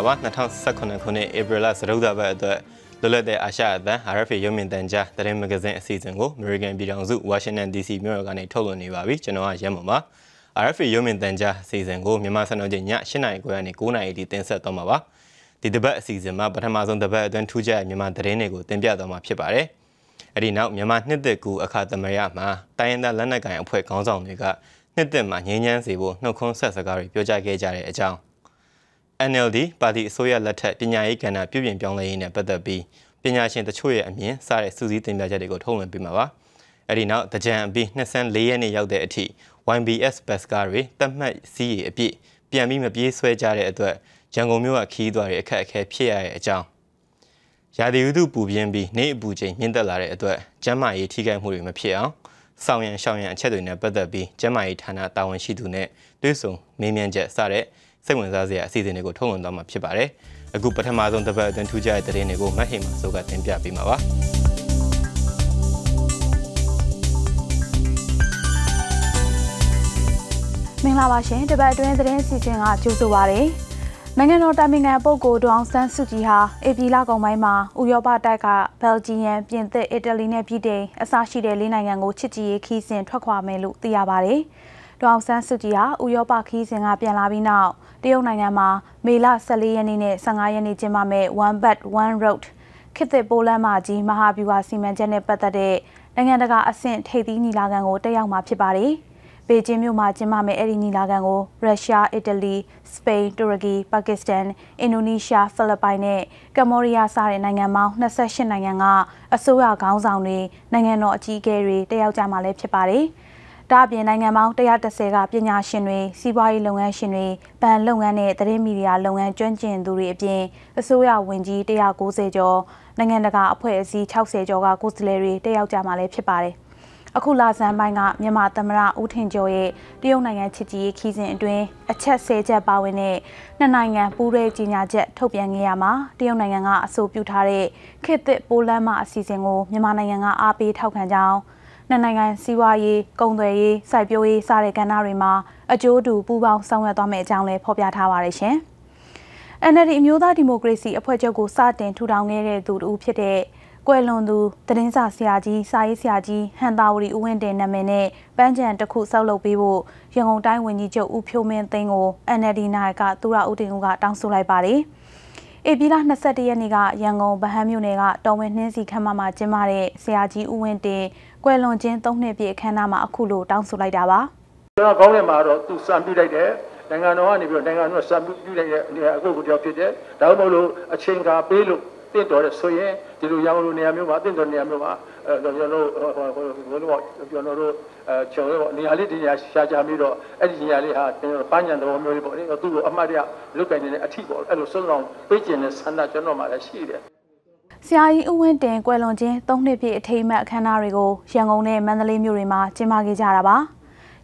လာပါ2018ခုနှစ်ဧပြီလစရုပ်သာပတ်အတွက်လွတ်လပ်တဲ့အာရှအသံ RFA ရုပ်မြင်သံကြားသတင်းမဂဇင်းအစီအစဉ်ကို American ပြည်ထောင်စု Washington DC မြို့တော်ကနေထုတ်လွှင့်နေပါပြီကျွန်တော်ကရဲမွန်ပါ RFA ရုပ်မြင်သံကြားအစီအစဉ်ကိုမြန်မာစံတော်ချိန်ည8:00နာရီခွဲကနေ9:00နာရီထိတင်ဆက်သွားမှာပါဒီတပတ်အစီအစဉ်မှာပထမဆုံးတပတ်အတွင်းထူးခြားတဲ့မြန်မာသတင်းတွေကိုတင်ပြသွားမှာဖြစ်ပါတယ်အဲ့ဒီနောက်မြန်မာနှစ်သက်ကူအခါသမရမှာတိုင်းရင်းသားလက်နက်ကိုင်အဖွဲ့ခေါင်းဆောင်တွေကနှစ်သက်မှာငြိမ်းချမ်းစေဖို့နှုတ်ခွန်းဆက်စကားတွေပြောကြားခဲ့ကြတဲ့အကြောင်း NLD ပါတီအစိုးရလက်ထက်ပညာရေးကဏ္ဍပြုပြင်ပြောင်းလဲရေးနဲ့ပတ်သက်ပြီးပညာရှင်တချို့ရဲ့အမြင်စတဲ့စူးစီးတင်ပြချက်တွေကိုထုတ်လွှင့်ပေးမှာပါ။အဲဒီနောက်တကြံအပြီး24ရက်နေ့ရောက်တဲ့အထိ YBS ဘတ်စကားတွေတတ်မှတ်စီးရအပြည့်ပြန်ပြီးမပြေးဆွဲကြတဲ့အတွက်ရန်ကုန်မြို့ကခီးသွားတဲ့အခက်အခဲဖြစ်ရတဲ့အကြောင်းရာသီဥတုပူပြင်းပြီးနေ့အပူချိန်မြင့်တက်လာတဲ့အတွက်ကျန်းမာရေးထိခိုက်မှုတွေမဖြစ်အောင်ဆောင်ရန်ရှောင်ရန်အချက်တွေနဲ့ပတ်သက်ပြီးကျန်းမာရေးဌာနတာဝန်ရှိသူနဲ့တွေ့ဆုံမေးမြန်းချက်စတဲ့ စိတ်ဝင်စားစရာအစီအစဉ်တွေကိုထုတ်လွှင့်သွားမှာဖြစ်ပါတယ်။အခုပထမဆုံးတစ်ပတ်အတွင်းထူးခြားတဲ့သတင်းတွေကိုမဟိမဆိုကတင်ပြပေးမှာပါ။မင်္ဂလာပါရှင်တပတ်အတွင်းသတင်းစီစဉ်ကကြိုဆိုပါရစေနိုင်ငံတော်တာမင်ငံပုဂ္ဂိုလ်ဒေါအောင်ဆန်းစုကြည်ဟာအေပီလာကောင်ပိုင်းမှာဥရောပတိုက်ကဘယ်လ်ဂျီယံပြင်သစ်အီတလီနဲ့ပြည်တိန်အစရှိတဲ့လေးနိုင်ငံကိုချစ်ကြည်ရေးခီးစဉ်ထွက်ခွာမယ်လို့သိရပါတယ် ဒေါအောင်ဆန်းစုကြည်ဟာဥရောပခီးစဉ်ကပြန်လာပြီးနောက်တရုတ်နိုင်ငံမှာမေလ14ရက်နေ့နဲ့15ရက်နေ့ကျင်းပမယ့် One Belt One Road ခေတ်သစ်ပိုးလမ်းမကြီးမဟာဗျူဟာစီမံချက်နဲ့ပတ်သက်တဲ့နိုင်ငံတကာအဆင့်ထိပ်သီးညီလာခံကိုတက်ရောက်မှာဖြစ်ပါတယ်။ပေကျင်းမြို့မှာကျင်းပမယ့်အဲ့ဒီညီလာခံကိုရုရှား၊အီတလီ၊စပိန်၊တူရကီ၊ပါကစ္စတန်၊အင်ဒိုနီးရှား၊ဖိလစ်ပိုင်နဲ့ကမ္ဘောဒီးယားစတဲ့နိုင်ငံပေါင်း28နိုင်ငံကအစိုးရခေါင်းဆောင်တွေနိုင်ငံတော်အကြီးအကဲတွေတက်ရောက်ကြမှာလည်းဖြစ်ပါတယ်။ ဒါအပြင်နိုင်ငံပေါင်း130ကပညာရှင်တွေစီးပွားရေးလုပ်ငန်းရှင်တွေဗန်လုပ်ငန်းနဲ့သတင်းမီဒီယာလုပ်ငန်းကျွမ်းကျင်သူတွေအပြင်အစိုးရဝန်ကြီး190ကျော်နိုင်ငံတကာအဖွဲ့အစည်း60ကျော်ကကိုယ်စားလှယ်တွေတက်ရောက်ကြမှာလည်းဖြစ်ပါတယ်။အခုလာဇန်ပိုင်းကမြန်မာသမ္မတဦးထင်ကျော်ရဲ့တရုတ်နိုင်ငံချစ်ကြည်ရေးခီးစဉ်အတွင်းအချက်၁၀ချက်ပါဝင်တဲ့နှစ်နိုင်ငံပူးရဲကြီးညာချက်ထုတ်ပြန်ခဲ့ရမှာတရုတ်နိုင်ငံကအဆိုပြုထားတဲ့ခေတ်သစ်ပိုးလမ်းမအစီအစဉ်ကိုမြန်မာနိုင်ငံကအားပေးထောက်ခံကြောင်း နှစ်နိုင်ငံစီးပွားရေး၊ကုန်သွယ်ရေး၊စိုက်ပျိုးရေးစတဲ့ကဏ္ဍတွေမှာအကျိုးတူပူးပေါင်းဆောင်ရွက်သွားမယ့်အကြောင်းလည်းဖော်ပြထားပါတယ်ရှင်။ NLD အမျိုးသားဒီမိုကရေစီအဖွဲ့ချုပ်ကိုစတင်ထူထောင်ခဲ့တဲ့သူတူဖြစ်တဲ့ကွယ်လွန်သူသတင်းစာဆရာကြီးစာရေးဆရာကြီးဟန်တာဝရီဦးဝင်းတင်နာမည်နဲ့ပန်းချံတစ်ခုဆောက်လုပ်ပေးဖို့ရန်ကုန်တိုင်းဝန်ကြီးချုပ်ဦးဖြိုးမင်းသိန်းကို NLD နိုင်ကသူရဦးတင်ဦးကတောင်းဆိုလိုက်ပါတယ်။ ဧပြီလ22ရက်နေ့ကရန်ကုန်ဗဟန်းမြို့နယ်ကတော်ဝင်နှင်းစီခမ်းမမှာကျင်းပတဲ့ဆရာကြီးဦးဝင်းတင်ကွယ်လွန်ခြင်း၃နှစ်ပြည့်အခမ်းအနားမှာအခုလိုတောင်းဆိုလိုက်တာပါကျွန်တော်ခေါင်းထဲမှာတော့သူစံပြလိုက်တယ်နိုင်ငံတော်ကနေပြီးတော့နိုင်ငံတော်စံပြလိုက်တဲ့နေရာအခုကိုတယောက်ဖြစ်တယ်ဒါမှမဟုတ်လို့အချိန်ကာပေးလို့တင့်တော်တဲ့ဆိုရင်ဒီလိုရန်ကုန်လိုနေရာမျိုးမှာတင့်တော်နေရာမျိုးမှာအဲကျွန်တော်တို့ဟိုဟိုတို့ကျွန်တော်တို့ အဲကျွန်တော်တို့နေရာလေးဒီနေရာရှာကြပြီးတော့အဲ့ဒီနေရာလေးဟာကျွန်တော်ပန်းညံတော်မျိုးလေးပေါ့လေသူ့ကိုအမှတ်တရလုတ်ကင်နေတဲ့အထီးပေါ့အဲ့လိုစွန့်ဆောင်ပေးကျင်တဲ့ဆန္ဒကျွန်တော်မှလည်းရှိတယ်ဆရာကြီးဦးဝင်းတင်ကွယ်လွန်ခြင်း၃နှစ်ပြည့်အထိမ်းအမှတ်အခမ်းအနားတွေကိုရန်ကုန်နဲ့မန္တလေးမြို့တွေမှာကျင်းပခဲ့ကြတာပါ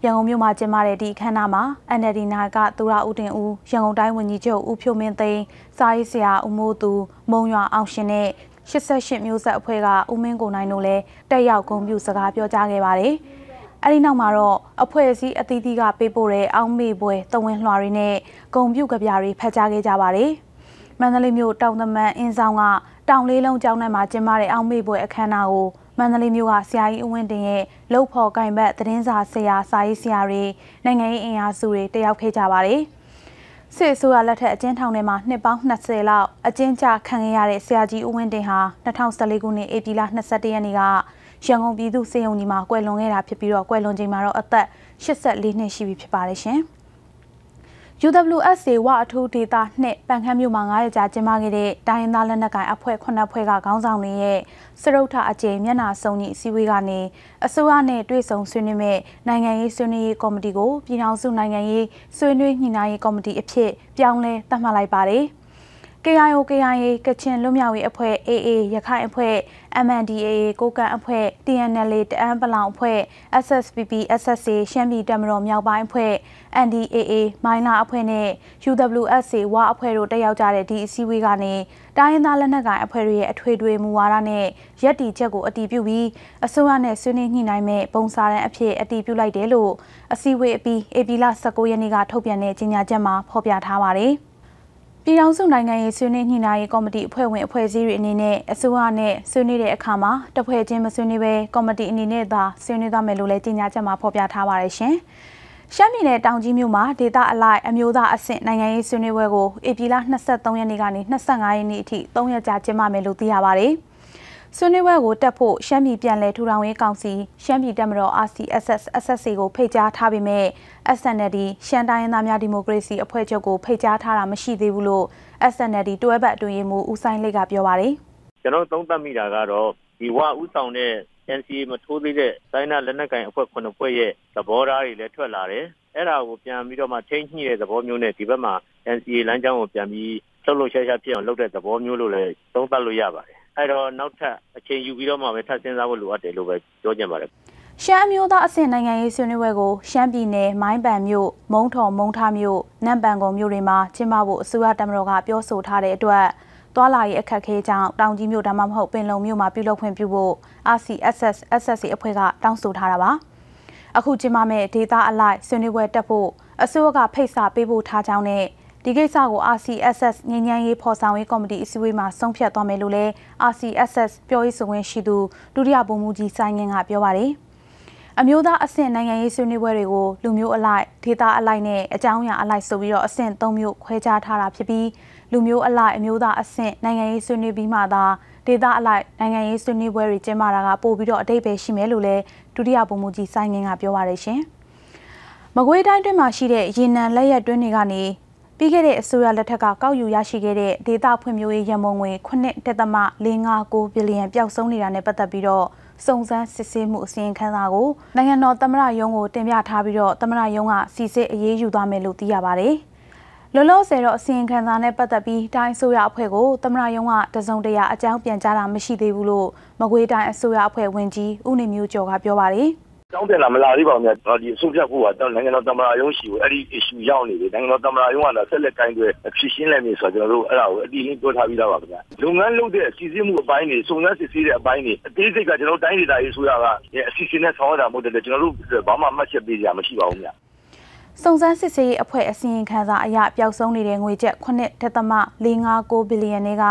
ရန်ကုန်မြို့မှာကျင်းပတဲ့ဒီအခမ်းအနားမှာ NLD နာကသူရဦးတင်ဦးရန်ကုန်တိုင်းဝန်ကြီးချုပ်ဦးဖြိုးမင်းသိန်းစာရေးဆရာဦးမိုးသူမုံရွာအောင်ရှင်နဲ့88မျိုးဆက်အဖွဲ့ကဦးမင်းကိုနိုင်တို့လည်းတက်ရောက်ဂုဏ်ပြုစကားပြောကြားခဲ့ပါတယ်။ အဲဒီနောက်မှာတော့အဖွဲ့အစည်းအသီးသီးကပေးပို့တဲ့အောင်းမေပွဲတဝင်းလွှာတွေနဲ့ဂုံပြုကဗျာတွေဖတ်ကြားခဲ့ကြပါတယ်။မန္တလေးမြို့တောင်သမန်အင်းဆောင်ကတောင်လေးလုံးကျောင်းထဲမှာကျင်းပတဲ့အောင်းမေပွဲအခမ်းအနားကိုမန္တလေးမြို့ကဆရာကြီးဦးဝင်းတင်ရဲ့လှုပ်ဖော်ကင်ဘတ်သတင်းစာဆရာစာရေးဆရာတွေနိုင်ငံရေးအင်အားစုတွေတက်ရောက်ခဲ့ကြပါတယ်။စစ်အစိုးရလက်ထက်အကျဉ်းထောင်ထဲမှာနှစ်ပေါင်း20လောက်အကျဉ်းချခံခဲ့ရတဲ့ဆရာကြီးဦးဝင်းတင်ဟာ2014ခုနှစ်ဧပြီလ22ရက်နေ့က ရန်ကုန်ပြည်သူ့စေယုံကြီးမှာကွယ်လွန်ခဲ့တာဖြစ်ပြီးတော့ကွယ်လွန်ချိန်မှာတော့အသက်84နှစ်ရှိပြီဖြစ်ပါတယ်ရှင်။ UWSA ဝအထူးဒေတာနှစ်ပန်ခမ်းမြို့မှာ9ရက်ကြာကျင်းပခဲ့တဲ့တိုင်းရင်းသားလက်နက်ကိုင်အဖွဲ့9ဖွဲ့ကခေါင်းဆောင်တွေရဲ့စရုပ်ထအကြိမ်မျက်နှာစုံညီအစည်းအဝေးကနေအစိုးရနဲ့တွေ့ဆုံဆွေးနွေးမဲ့နိုင်ငံရေးဆွေးနွေးရေးကော်မတီကိုပြည်ထောင်စုနိုင်ငံရေးဆွေးနွေးညှိနှိုင်းရေးကော်မတီအဖြစ်ပြောင်းလဲသတ်မှတ်လိုက်ပါတယ်။ KIO KIA ကချင်လွတ်မြောက်ရေးအဖွဲ့ AA ရခိုင်အဖွဲ့ MNDAA ကိုကန့်အဖွဲ့ TNLA တအန်းပလောင်အဖွဲ့ SSPP SSA ရှမ်းပြည်တပ်မတော်မြောက်ပိုင်းအဖွဲ့ NDAA မိုင်းလာအဖွဲ့နဲ့ UWSA ဝအဖွဲ့တို့တက်ရောက်ကြတဲ့ဒီအစည်းအဝေးကနေတိုင်းရင်းသားလက်နက်ကိုင်အဖွဲ့တွေရဲ့အထွေထွေမူဝါဒနဲ့ရည်တည်ချက်ကိုအတည်ပြုပြီးအစိုးရနဲ့ဆွေးနွေးညှိနှိုင်းမဲ့ပုံစံရန်အဖြစ်အတည်ပြုလိုက်တယ်လို့အစည်းအဝေးအပြီး AP လ19ရက်နေ့ကထုတ်ပြန်တဲ့ကြေညာချက်မှာဖော်ပြထားပါတယ်။ဒ ပြည်ထောင်စုနိုင်ငံရေးဆွေးနွေးညှိနှိုင်းရေးကော်မတီအဖွဲ့ဝင်အဖွဲ့အစည်းတွေအနေနဲ့အစိုးရနဲ့ဆွေးနွေးတဲ့အခါမှာတဖွဲ့ချင်းမဆွေးနွေးဘဲကော်မတီအနေနဲ့သာဆွေးနွေးသွားမယ်လို့လည်းကြေညာချက်မှာဖော်ပြထားပါတယ်ရှင်။ရှမ်းပြည်နယ်တောင်ကြီးမြို့မှာဒေသအလိုက်အမျိုးသားအဆင့်နိုင်ငံရေးဆွေးနွေးပွဲကိုဧပြီလ23ရက်နေ့ကနေ25ရက်နေ့အထိ3ရက်ကြာကျင်းပမယ်လို့သိရပါတယ်။ ဆွေးနွေးပွဲကိုတက်ဖို့ရှမ်းပြည်ပြည်လဲထူထောင်ရေးကောင်စီရှမ်းပြည်တပ်မတော် RCSS SSC ကိုဖိတ်ကြားထားပေမဲ့ SNLD ရှမ်းတိုင်းရင်းသားများဒီမိုကရေစီအဖွဲ့ချုပ်ကိုဖိတ်ကြားထားတာမရှိသေးဘူးလို့ SNLD တွဲဘက်အတွင်းရေးမှူးဦးဆိုင်လိတ်ကပြောပါတယ်။ကျွန်တော်သုံးသပ်မိတာကတော့ဒီဝဥဆောင်တဲ့ NCA မထိုးသေးတဲ့တိုင်းနာလက်နက်ကိုင်အဖွဲ့ခုနှစ်ဖွဲ့ရဲ့သဘောထားတွေလည်းထွက်လာတယ်။အဲ့ဒါကိုပြန်ပြီးတော့မှချိန်ညှိတဲ့သဘောမျိုးနဲ့ဒီဘက်မှာ NCA လမ်းကြောင်းကိုပြန်ပြီးလှုပ်လှုပ်ရှားရှားဖြစ်အောင်လုပ်တဲ့သဘောမျိုးလို့လည်းသုံးသပ်လို့ရပါတယ် အဲ့တော့နောက်ထပ်အချိန်ယူပြီးတော့မှပဲထပ်စဉ်းစားဖို့လိုအပ်တယ်လို့ပဲပြောချင်ပါတယ်ရှမ်းမျိုးသားအဆင့်နိုင်ငံရေးဆွေးနွေးပွဲကိုရှမ်းပြည်နယ်မိုင်းပန်မြို့မုံထော်မုံထားမြို့နမ်ပန်ကုံမြို့တွေမှာကျင်းပဖို့အစိုးရတမတော်ကပြောဆိုထားတဲ့အတွက်သွာလာရေးအခက်အခဲကြောင့်တောင်ကြီးမြို့ဒါမှမဟုတ်ပင်လုံမြို့မှာပြုလုပ်ခွင့်ပြုဖို့ RCSS SSC အဖွဲ့ကတောင်းဆိုထားတာပါအခုကျင်းပမဲ့ဒေတာအလိုက်ဆွေးနွေးပွဲတက်ဖို့အစိုးရကဖိတ်စာပေးဖို့ထားကြောင်းနဲ့ ဒီကိစ္စကို RCSS ငြိမ်းချမ်းရေးဖော်ဆောင်ရေးကော်မတီအစည်းအဝေးမှာဆုံးဖြတ်သွားမယ်လို့လည်း RCSS ပြောရေးဆိုခွင့်ရှိသူဒုတိယဗိုလ်မှူးကြီးစိုင်းငင်းကပြောပါတယ်။အမျိုးသားအဆင့်နိုင်ငံရေးဆွေးနွေးပွဲတွေကိုလူမျိုးအလိုက်ဒေသအလိုက်နဲ့အကြောင်းအရာအလိုက်ဆိုပြီးတော့အဆင့်၃မျိုးခွဲခြားထားတာဖြစ်ပြီးလူမျိုးအလိုက်အမျိုးသားအဆင့်နိုင်ငံရေးဆွေးနွေးပြီးမှသာဒေသအလိုက်နိုင်ငံရေးဆွေးနွေးပွဲတွေကျင်းပတာကပို့ပြီးတော့အတိတ်ပဲရှိမယ်လို့လည်းဒုတိယဗိုလ်မှူးကြီးစိုင်းငင်းကပြောပါတယ်ရှင်။မကွေးတိုင်းတွင်းမှာရှိတဲ့ရေနံလက်ရက်တွင်းတွေကနေ ပြီးခဲ့တဲ့အစိုးရလက်ထက်ကကောက်ယူရရှိခဲ့တဲ့ဒေတာဖွံ့ဖြိုးရေးရမုံငွေ9.459ဘီလီယံပျောက်ဆုံးနေတာနဲ့ပတ်သက်ပြီးတော့စုံစမ်းစစ်ဆေးမှုအစီရင်ခံစာကိုနိုင်ငံတော်သမ္မတရုံးကိုတင်ပြထားပြီးတော့သမ္မတရုံးကစီစစ်အရေးယူသွားမယ်လို့သိရပါတယ်။လောလောဆယ်တော့အစီရင်ခံစာနဲ့ပတ်သက်ပြီးတိုင်းအစိုးရအဖွဲ့ကိုသမ္မတရုံးကတစုံတရာအကြောင်းပြန်ကြားတာမရှိသေးဘူးလို့မကွေးတိုင်းအစိုးရအဖွဲ့ဝင်ကြီးဦးနေမျိုးကျော်ကပြောပါတယ်။ တောင်းတင်လာမလာသေးပါဘူးမြတ်ဒီအဆုံးဖြတ်ဖို့ကနိုင်ငံတော်သမ္မတရုံးရှိကိုအဲ့ဒီ issue ရောက်နေတယ်နိုင်ငံတော်သမ္မတရုံးကလည်းဆက်လက်ကိုင်းတွယ်ဖြစ်ရှင်းလိုက်ပြီဆိုတော့ကျွန်တော်တို့အဲ့ဒါကိုအတိအကျပြောထားပြီးသားပါခင်ဗျာလုပ်ငန်းလုပ်တဲ့စီစဉ်မှုအပိုင်းတွေစုံစမ်းစစ်ဆေးတဲ့အပိုင်းတွေအသေးစိတ်ကကျွန်တော်တိုင်းဒေသရေးဆိုရကအစီအစဉ်နဲ့ဆောင်ရွက်တာမဟုတ်တယ်ကျွန်တော်တို့ဘာမှမှတ်ချက်ပေးကြမရှိပါဘူးမြတ်စုံစမ်းစစ်ဆေးရေးအဖွဲ့အစည်းအဝေးခံစာအရပျောက်ဆုံးနေတဲ့ငွေကျပ်9.459ဘီလီယံတွေက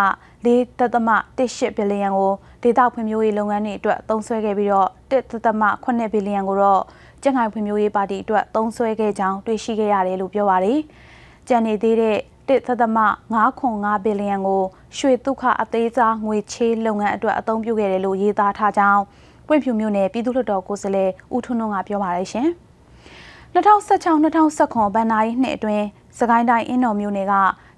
4.18ဘီလီယံကိုဒေသဖွံ့ဖြိုးရေးလုပ်ငန်းတွေအတွက်သုံးစွဲခဲ့ပြီးတော့1.8ဘီလီယံကိုတော့ကျန်းမာရေးဖွံ့ဖြိုးရေးပါတီအတွက်သုံးစွဲခဲ့ကြောင်းတွေ့ရှိခဲ့ရတယ်လို့ပြောပါတယ်။ကျန်နေသေးတဲ့1.5ဘီလီယံကိုရွှေဒုက္ခအသေးစားငွေချေးလုပ်ငန်းအတွက်အသုံးပြုခဲ့တယ်လို့ရေးသားထားကြောင်းပွင့်ဖြူမြို့နယ်ပြည်သူ့လွှတ်တော်ကိုယ်စားလှယ်ဦးထွန်းနှုံကပြောပါတယ်ရှင်။2016-2019ဘဏ္ဍာရေးနှစ်အတွင်းစကိုင်းတိုင်းအင်းတော်မြို့နယ်က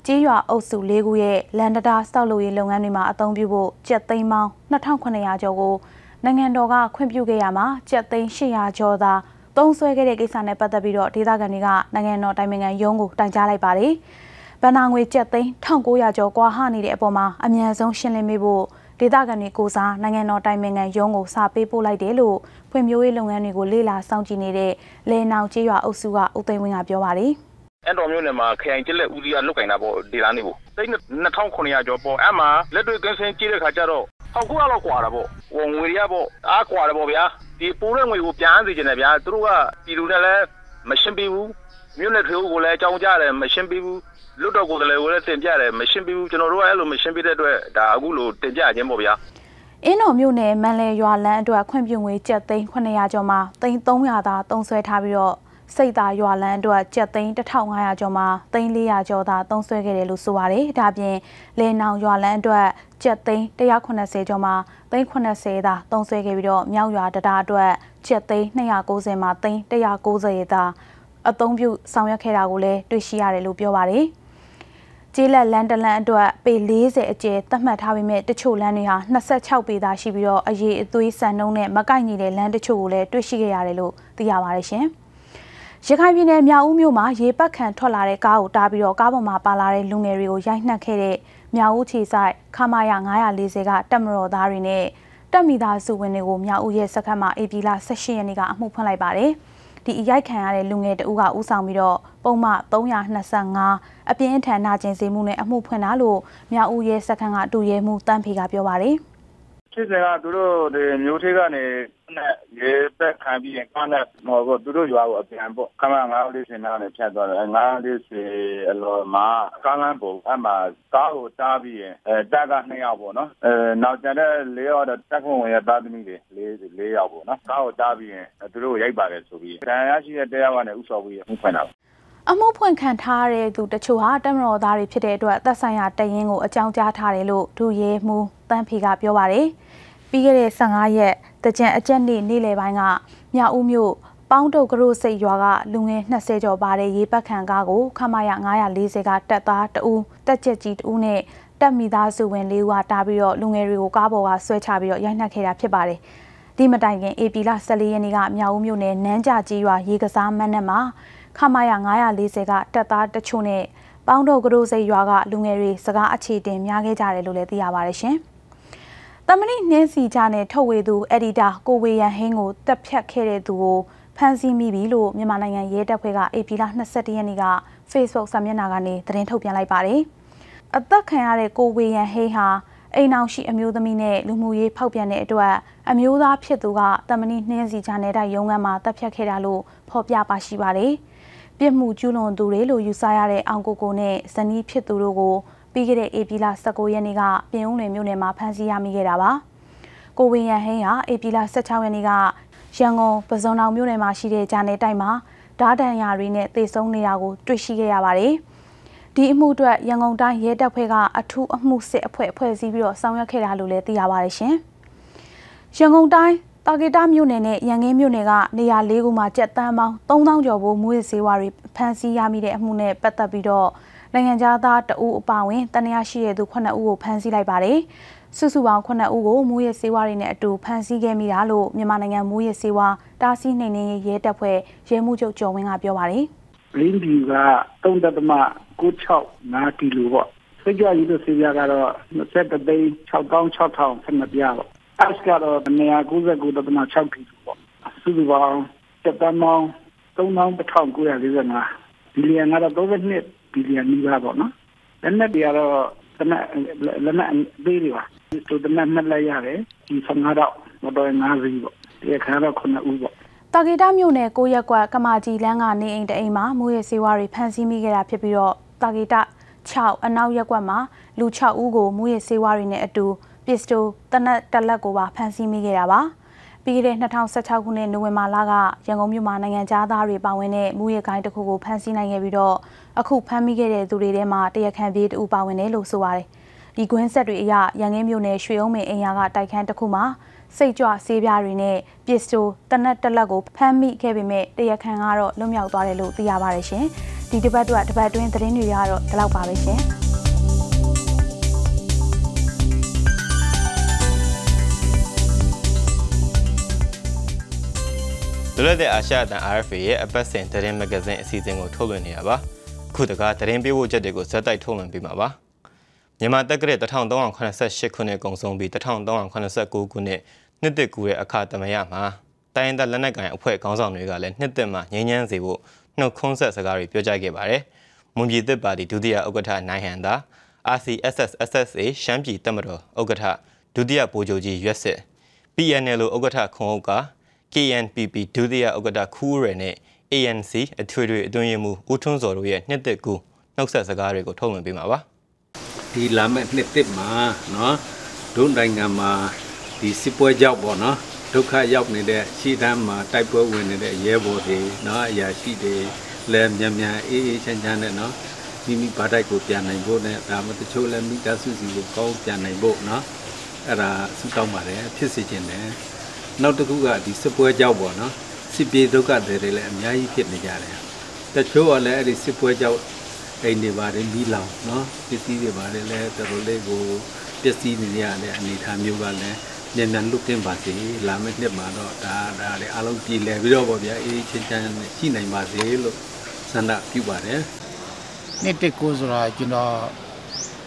ကြေးရွာအုပ်စု၄ခုရဲ့လန်ဒတာစောက်လုပ်ရေးလုပ်ငန်းတွေမှာအသုံးပြုဖို့ကျပ်သိန်းပေါင်း2900ကျော်ကိုနိုင်ငံတော်ကခွင့်ပြုခဲ့ရမှာကျပ်သိန်း800ကျော်သာသုံးစွဲခဲ့တဲ့ကိစ္စနဲ့ပတ်သက်ပြီးတော့ဒေသခံတွေကနိုင်ငံတော်တိုင်ပင်ခံရုံးကိုတိုင်ကြားလိုက်ပါတယ်။ဗဏ္ဍာငွေကျပ်သိန်း1900ကျော်ကွာဟနေတဲ့အပေါ်မှာအမြန်ဆုံးရှင်းလင်းပေးဖို့ဒေသခံတွေကိုစားနိုင်ငံတော်တိုင်ပင်ခံရုံးကိုစာပေးပို့လိုက်တယ်လို့ဖွံ့ဖြိုးရေးလုပ်ငန်းတွေကိုလေ့လာစောင့်ကြည့်နေတဲ့လဲနောင်ကျေးရွာအုပ်စုကဦးသိန်းဝင်းကပြောပါတယ်။ အဲ့တော်မျိုးနဲ့မှာခရိုင်ကျလက်ဦးစီးကလုတ်ကင်တာပေါ့ဒေသနေပေါ့သိန်း2900ကျော်ပေါ့အဲ့မှာလက်တွေ့ကင်းစင်းကြည့်တဲ့ခါကျတော့ဟောက်ကူကတော့ကွာတာပေါ့ဟိုငွေရပေါ့အားကွာတယ်ပေါ့ဗျာဒီပိုးတဲ့ငွေကိုပြန်စီခြင်းနဲ့ဗျာသူတို့ကပြည်သူနဲ့လည်းမရှင်းပြဘူးမြို့နယ်ထွေအုပ်ကိုလည်းအကြောင်းကြားတယ်မရှင်းပြဘူးလွတ်တော်ကိုယ်လည်းကိုလည်းတင်ပြတယ်မရှင်းပြဘူးကျွန်တော်တို့ကအဲ့လိုမရှင်းပြတဲ့အတွက်ဒါအခုလိုတင်ပြခြင်းပေါ့ဗျာအင်းတော်မြို့နယ်မန်လဲရွာလန်းအတွက်ခွင့်ပြုငွေကျပ်သိန်း900ကျော်မှာသိန်း300သာသုံးစွဲထားပြီးတော့ စိတ်သာရွာလန်းအတွက်ကျပ်သိန်း1500ကျော်မှာသိန်း400ကျော်သာသုံးစွဲခဲ့တယ်လို့ဆိုပါတယ်။ဒါပြင်လေနောင်ရွာလန်းအတွက်ကျပ်သိန်း180ကျော်မှာသိန်း80သာသုံးစွဲခဲ့ပြီးတော့မြောက်ရွာတတာအတွက်ကျပ်သိန်း290မှာသိန်း190သာအသုံးပြုဆောင်ရွက်ခဲ့တာကိုလည်းတွေ့ရှိရတယ်လို့ပြောပါတယ်။ကျေးလက်လန်တလန်အတွက်ပေ40အကျယ်သတ်မှတ်ထားပေမဲ့တချို့လမ်းတွေဟာ26ပေသာရှိပြီးတော့အရေးအသွေးစံနှုန်းနဲ့မကိုက်ညီတဲ့လမ်းတချို့ကိုလည်းတွေ့ရှိခဲ့ရတယ်လို့သိရပါတယ်ရှင်။ ရခိုင်ပြည်နယ်မြောက်ဦးမြို့မှာရေပတ်ခံထွက်လာတဲ့ကားကိုတားပြီးတော့ကားပေါ်မှာပါလာတဲ့လူငယ်တွေကိုရိုက်နှက်ခဲ့တဲ့မြောက်ဦးခြေဆိုင်ခမာယာ940ကတက်မတော်သားတွေနဲ့တက်မိသားစုဝင်တွေကိုမြောက်ဦးရဲ့စခန်းမှာ AP လ18ရက်နေ့ကအမှုဖွင့်လိုက်ပါတယ်။ဒီအရိုက်ခံရတဲ့လူငယ်တဦးကဥဆောင်ပြီးတော့ပုံမှ325အပြင်းအထန်နာကျင်စေမှုနဲ့အမှုဖွင့်တာလို့မြောက်ဦးရဲစခန်းကတူရဲမှုတန်းဖေကပြောပါတယ်။6 ဖြစ်စဉ်ကသူတို့ဒီမျိုးထေးကနေနဲ့ရေပက်ခံပြီးရင်ကားနဲ့ဟောကိုသူတို့ရွာကိုအပြန်ပေါ့ခမ940စင်ကနေဖြတ်သွားတယ်940အလောမှာကားလမ်းပုံအမှကားကိုတားပြီးရင်အဲတက်က2ယောက်ပေါ့နော်အဲနောက်ကျတဲ့4ယောက်တော့တက်ခွန်ဝင်ရသားသမီးတွေ4 4ယောက်ပေါ့နော်ကားကိုတားပြီးရင်သူတို့ရိုက်ပါတယ်ဆိုပြီးဒဏ်ရာရှိတဲ့တရားကနေဥဆော်ပြီးဥဖွင့်တာအမှုဖွင့်ခံထားတဲ့သူတချို့ဟာတမတော်သားတွေဖြစ်တဲ့အတွက်သက်ဆိုင်ရာတရင်ကိုအကြောင်းကြားထားတယ်လို့ဒူရဲမှုတန်းဖီကပြောပါတယ်။ ပြီးခဲ့တဲ့15ရက်တကြံအကြက်နေ့နေ့လယ်ပိုင်းကမြောက်ဦးမြို့ပေါင်းတုတ်ကရိုစိတ်ရွာကလူငယ်20ကျော်ပါတဲ့ရေပတ်ခံကားကိုခမရ940ကတက်သားတဦးတက်ချက်ကြီးတဦးနဲ့တက်မိသားစုဝင်၄ဦးကတားပြီးတော့လူငယ်တွေကိုကားပေါ်ကဆွဲချပြီးတော့ရိုက်နှက်ခဲ့တာဖြစ်ပါတယ်။ဒီမတိုင်ခင် AP လ14ရက်နေ့ကမြောက်ဦးမြို့နယ်နန်းကြကြီးရွာရေကစားမန်းနဲ့မှာခမာယာ940ကတပ်သားတချို့နဲ့ပေါင်းတော့ကရိုးစိတ်ရွာကလူငယ်တွေစကားအခြေတင်များခဲ့ကြတယ်လို့လည်းသိရပါတယ်ရှင်။ တမဏိနှင်းစီကြနဲ့ထုတ်ဝေသူအက်ဒီတာကိုဝေရန်ဟင်းကိုတက်ဖြတ်ခဲ့တဲ့သူကိုဖမ်းဆီးမိပြီလို့မြန်မာနိုင်ငံရဲတပ်ဖွဲ့က AP လ22ရက်နေ့က Facebook စာမျက်နှာကနေသတင်းထုတ်ပြန်လိုက်ပါတယ်။အသက်ခံရတဲ့ကိုဝေရန်ဟိဟာအိမ်အောင်ရှိအမျိုးသမီးနဲ့လူမှုရေးဖောက်ပြန်တဲ့အတွက်အမျိုးသားဖြစ်သူကတမဏိနှင်းစီချာနယ်တိုက်ရုံးခန်းမှာတပ်ဖြတ်ခဲ့တာလို့ဖော်ပြပါရှိပါတယ်။ပြစ်မှုကျူးလွန်သူတွေလို့ယူဆရတဲ့အောင်ကိုကိုနဲ့ဇနီးဖြစ်သူတို့ကို ပြီးခဲ့တဲ့ဧပြီလ19ရက်နေ့ကပြင်ဦးလွင်မြို့နယ်မှာဖမ်းဆီးရမိခဲ့တာပါ။ကိုဝင်းရဟင်းဟာဧပြီလ16ရက်နေ့ကရန်ကုန်ပဇွန်တောင်မြို့နယ်မှာရှိတဲ့ဂျာနယ်တိုက်မှာဓားတန်ရာတွေနဲ့တေဆုံးနေတာကိုတွေ့ရှိခဲ့ရပါတယ်။ဒီအမှုအတွက်ရန်ကုန်တိုင်းရဲတပ်ဖွဲ့ကအထူးအမှုစစ်အဖွဲ့ဖွဲ့စည်းပြီးတော့ဆောင်ရွက်ခဲ့တာလို့လည်းသိရပါတယ်ရှင်။ရန်ကုန်တိုင်းတာဂီတာမြို့နယ်နဲ့ရန်ကင်းမြို့နယ်ကနေရာ၄ခုမှာကြက်တန်းပေါင်း3000ကျော်ဖို့မူရစေဝါတွေဖမ်းဆီးရမိတဲ့အမှုနဲ့ပတ်သက်ပြီးတော့ နိုင်ငံသားတအူးအပါဝင်တနရရှိတဲ့သူ9ဦးကိုဖမ်းဆီးလိုက်ပါတယ်။စုစုပေါင်း9ဦးကိုမူရစေဝါတွေနဲ့အတူဖမ်းဆီးခဲ့မိတာလို့မြန်မာနိုင်ငံမူရစေဝါတားဆီးနှိမ်နင်းရေးရဲတပ်ဖွဲ့ရဲမှုချုပ်ကျော်ဝင်းကပြောပါတယ်။လင်းဒီက3.96ကီလိုပေါ့။စိတ်ကြွရည်လို့စေပြကတော့23သိန်း6600ဆနပြပေါ့ Ash ကတော့199.6ကီလိုပေါ့စုစုပေါင်းတက်တမ်းပေါင်း3945ဘီလီယံကတော့32 ဘီလီယံနီးပါးပေါ့နော်လက်နက်တွေကတော့လက်နက်လက်နက်သေးတွေပါသူတနက်နှစ်လက်ရတယ်ဒီ15တော့မတော်5စီးပေါ့ဒီခါတော့9ဦးပေါ့တာဂီတာမြို့နယ်ကိုရက်ကွက်ကမာကြီးလန်းကနေအိမ်တအိမ်မှာမူရစေဝါတွေဖမ်းဆီးမိခဲ့တာဖြစ်ပြီးတော့တာဂီတာ6အနောက်ရက်ကွက်မှာလူ6ဦးကိုမူရစေဝါတွေနဲ့အတူပစ္စတိုတနက်တက်လက်ကိုပါဖမ်းဆီးမိခဲ့တာပါ ပြီးခဲ့တဲ့2016ခုနှစ်နိုဝင်ဘာလကရန်ကုန်မြို့မှာနိုင်ငံသားတွေပါဝင်တဲ့မူရကိုင်းတစ်ခုကိုဖမ်းဆီးနိုင်ခဲ့ပြီးတော့အခုဖမ်းမိခဲ့တဲ့သူတွေထဲမှာတရခန့်ပြေးတူပါဝင်တယ်လို့ဆိုပါတယ်ဒီကွင်းဆက်တွေအရရန်ကင်းမြို့နယ်ရွှေအုံးမင်းအင်ယာကတိုက်ခန်းတစ်ခုမှာစိတ်ကြွဆေးပြားတွေနဲ့ပစ္စတိုတနက်တက်လက်ကိုဖမ်းမိခဲ့ပေမဲ့တရခန့်ကတော့လွတ်မြောက်သွားတယ်လို့သိရပါတယ်ရှင်ဒီတစ်ပတ်တော့တစ်ပတ်တွင်းသတင်းတွေကတော့ဒီလောက်ပါပဲရှင် လွတ်လပ်တဲ့အာရှအသံ RFA ရဲ့အပတ်စဉ်သတင်းမဂ္ဂဇင်းအစီအစဉ်ကိုထုတ်လွှင့်နေတာပါခုတကားသတင်းပေးပို့ချက်တွေကိုဇက်တိုက်ထုတ်လွှင့်ပေးမှာပါမြန်မာတက္ကရာ1388ခုနှစ်ကုန်ဆုံးပြီး1389ခုနှစ်နှစ်သက်ကူတဲ့အခါသမယမှာတိုင်းဒေသလက်နက်ကိုင်အဖွဲ့ခေါင်းဆောင်တွေကလည်းနှစ်သက်မှငြိမ်းချမ်းစေဖို့နှုတ်ခွန်းဆက်စကားတွေပြောကြားခဲ့ပါတယ်မွန်ပြည်သစ်ပါတီဒုတိယဥက္ကဋ္ဌနိုင်ဟန်သာ RCSS SSA ရှမ်းပြည်တပ်မတော်ဥက္ကဋ္ဌဒုတိယဗိုလ်ချုပ်ကြီးရွက်စစ် PNL ဥက္ကဋ္ဌခွန်ဥက္က KNPP ဒုတိယဥက္ကဋ္ဌခူးရယ်နဲ့ ANC အထွေထွေအတွင်းရေးမှူးဦးထွန်းစော်တို့ရဲ့နှစ်သက်ကူနှုတ်ဆက်စကားတွေကိုထုတ်လွှင့်ပေးမှာပါဒီလာမယ့်နှစ်သက်မှာเนาะဒုနိုင်ငံမှာဒီစစ်ပွဲကြောက်ပေါ့နော်ဒုက္ခရောက်နေတဲ့ရှေ့တန်းမှာတိုက်ပွဲဝင်နေတဲ့ရဲဘော်တွေเนาะအရာရှိတွေလည်းမြန်မြန်အေးအေးချမ်းချမ်းနဲ့เนาะမိမိဘာတိုက်ကိုပြန်နိုင်ဖို့နဲ့ဒါမှတချို့လည်းမိသားစုစီကိုကောင်းပြန်နိုင်ဖို့เนาะအဲ့ဒါဆုတောင်းပါတယ်ဖြစ်စေခြင်းနဲ့ နောက်တစ်ခုကဒီစစ်ပွဲကြောက်ပေါ့နော်စစ်ပြေဒုက္ခတွေလည်းအများကြီးဖြစ်နေကြတယ်တချို့ကလည်းအဲ့ဒီစစ်ပွဲကြောက်အိမ်တွေပါတယ်ပြီးလောင်နော်ပစ္စည်းတွေပါတယ်လည်းတော်တော်လေးကိုပစ္စည်းတွေရတဲ့အနေအထားမျိုးကလည်းမြန်မြန်လွတ်ကင်းပါစေလာမယ့်နှစ်မှာတော့ဒါဒါလည်းအားလုံးပြည်လည်ပြီးတော့ပေါ့ဗျာအေးချင်းချမ်းရှိနိုင်ပါစေလို့ဆန္ဒပြုပါတယ်နှစ်တစ်ကိုဆိုတာကျွန်တော်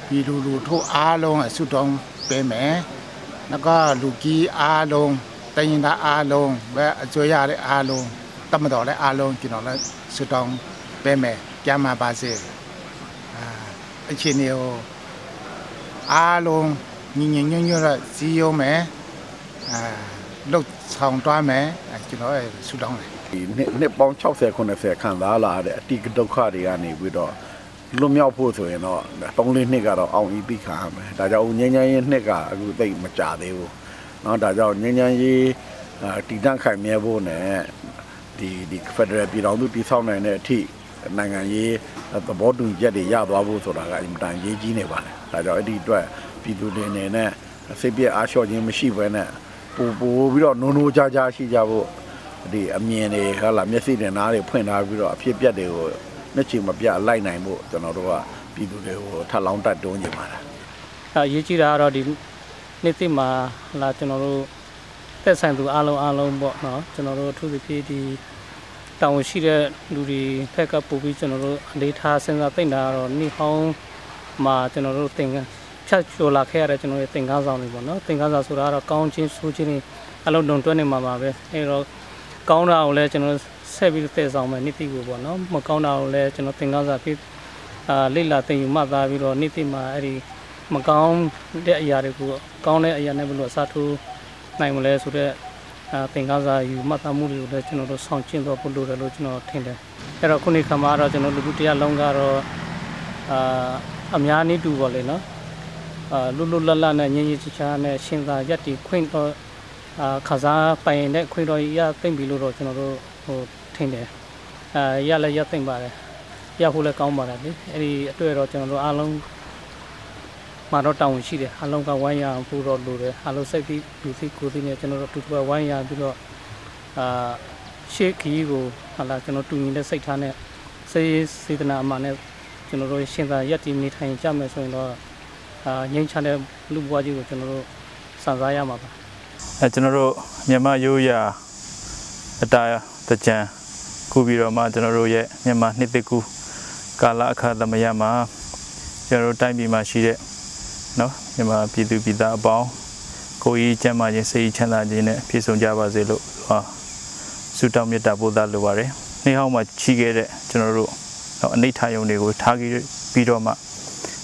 ဒီလူလူထို့အားလုံးအဆုတောင်းပေးမယ်။နောက်ကလူကြီးအားလုံး တရင်သားအားလုံးပဲအကျွေးရတဲ့အားလုံးတမတော်လည်းအားလုံးကျွန်တော်လည်းဆုတောင်းပေးမယ်ကြမ်းမှာပါစေအာအချင်းတွေကိုအားလုံးညီညီညွတ်ညွတ်စီယုံမယ်အဲလှုပ်ဆောင်တွားမယ်ကျွန်တော်ဆူတောင်းတယ်ဒီနှစ်နှစ်ပေါင်း60 90ခံစားလာတဲ့အတိဒုက္ခတွေကနေပြီးတော့လွတ်မြောက်ဖို့ဆိုရင်တော့3လေးနှစ်ကတော့အောင်ဤသိခံရမယ်ဒါကြောင့်ငញ្ញမ်းရေးနှစ်ကအခုသိမကြသေးဘူး เนาะဒါကြောင့်ငញ្ញမ်းရေးတည်တံ့ခိုင်မြဲဖို့နဲ့ဒီဒီဖက်ဒရယ်ပြည်တော်စုတည်ဆောက်နိုင်တဲ့အထိနိုင်ငံရေးသဘောတူညီချက်တွေရသွားဖို့ဆိုတာကအင်မတန်ရေးကြီးနေပါတယ်ဒါကြောင့်အဲ့ဒီအတွက်ပြည်သူတွေအနေနဲ့စိတ်ပြည့်အားလျှော့ခြင်းမရှိဘဲနဲ့ပို့ပို့ပြီးတော့နိုးနိုးကြားကြားရှိကြဖို့ဒီအမြင်တွေဟာလာမျက်စိနဲ့နားတွေဖွင့်ထားပြီးတော့အဖြစ်ပြက်တွေကိုမျက်ခြေမပြတ်လိုက်နိုင်ဖို့ကျွန်တော်တို့ကပြည်သူတွေကိုထပ်လောင်းတက်တွန်းနေပါလားအဲရေးကြည့်တာကတော့ဒီ နေ့သိမှာလာကျွန်တော်တို့သက်ဆိုင်သူအားလုံးအားလုံးပေါ့နော်ကျွန်တော်တို့အထူးသဖြင့်ဒီတောင်းရှိတဲ့လူတွေဖက်ကပို့ပြီးကျွန်တော်တို့အလေးထားစဉ်းစားသိနေတာကတော့နေ့ဟောင်းမှာကျွန်တော်တို့သင်ဖြတ်ကျော်လာခဲ့ရတဲ့ကျွန်တော်ရဲ့သင်ကားဆောင်တွေပေါ့နော်သင်ကားဆောင်ဆိုတာကတော့ကောင်းချင်းဆိုးချင်းတွေအလုံးတုံတွဲနေမှာပါပဲအဲတော့ကောင်းတာကိုလည်းကျွန်တော်ဆက်ပြီးတည်ဆောင်မယ်နေ့တိကိုပေါ့နော်မကောင်းတာကိုလည်းကျွန်တော်သင်ကားစာပြီးအာလိလာတင်ယူမှတ်သားပြီးတော့နေ့တိမှာအဲ့ဒီ မကောင်းတဲ့အရာတွေကိုကောင်းတဲ့အရာနဲ့ဘယ်လိုအစားထိုးနိုင်မလဲဆိုတော့အာသင်ကားစာယူမှတ်သားမှုတွေကိုလည်းကျွန်တော်တို့ဆောင်ကျင့်တော့ပို့လို့တယ်လို့ကျွန်တော်ထင်တယ်အဲ့တော့ခုနေ့ခါမှာတော့ကျွန်တော်လူလူတရားလုံးကတော့အာအများနည်းတူပါလေနော်အာလွတ်လွတ်လပ်လပ်နဲ့ငြင်းငြင်းချာချာနဲ့ရှင်သာရက်တီခွင့်တော့အာခစားပိုင်တဲ့ခွင့်တော်ရသိမ့်ပြီလို့တော့ကျွန်တော်တို့ဟိုထင်တယ်အာရလည်းရသိမ့်ပါတယ်ရဖို့လည်းကောင်းပါတယ်လေအဲ့ဒီအတွေ့တော့ကျွန်တော်တို့အားလုံး မှာတော့တောင်းရှိတယ်အားလုံးကဝိုင်းရအောင်ပို့တော့လိုတယ်အားလုံးစိတ်ပြီးလူစိတ်ကိုယ်သိနေကျွန်တော်တို့တူတူဝိုင်းရပြီးတော့အာရှေ့ခီးကိုဟာလာကျွန်တော်တူညီတဲ့စိတ်ထားနဲ့စေစေတနာအမှန်နဲ့ကျွန်တော်တို့ရှင်သာရက်တီနေထိုင်ကြမယ်ဆိုရင်တော့အာငြိမ်းချမ်းတဲ့လူဘဝကြီးကိုကျွန်တော်တို့စံစားရမှာပါအဲကျွန်တော်တို့မြန်မာရိုးရာအတာတကြံခုပြီးတော့မှကျွန်တော်တို့ရဲ့မြန်မာနှစ်သက်ကူကာလအခါသမယမှာကျွန်တော်တို့တိုင်းပြည်မှာရှိတဲ့ နော်မြန်မာပြည်သူပြည်သားအပေါင်းကိုကြီးကျမ်းမာခြင်းစိတ်ချမ်းသာခြင်းနဲ့ပြည့်စုံကြပါစေလို့ဆုတောင်းမေတ္တာပို့သလိုပါတယ်။နေ့ဟောင်းမှာချီခဲ့တဲ့ကျွန်တော်တို့နော်အနိဋ္ဌာယုံတွေကိုထားပြီးတော့မှ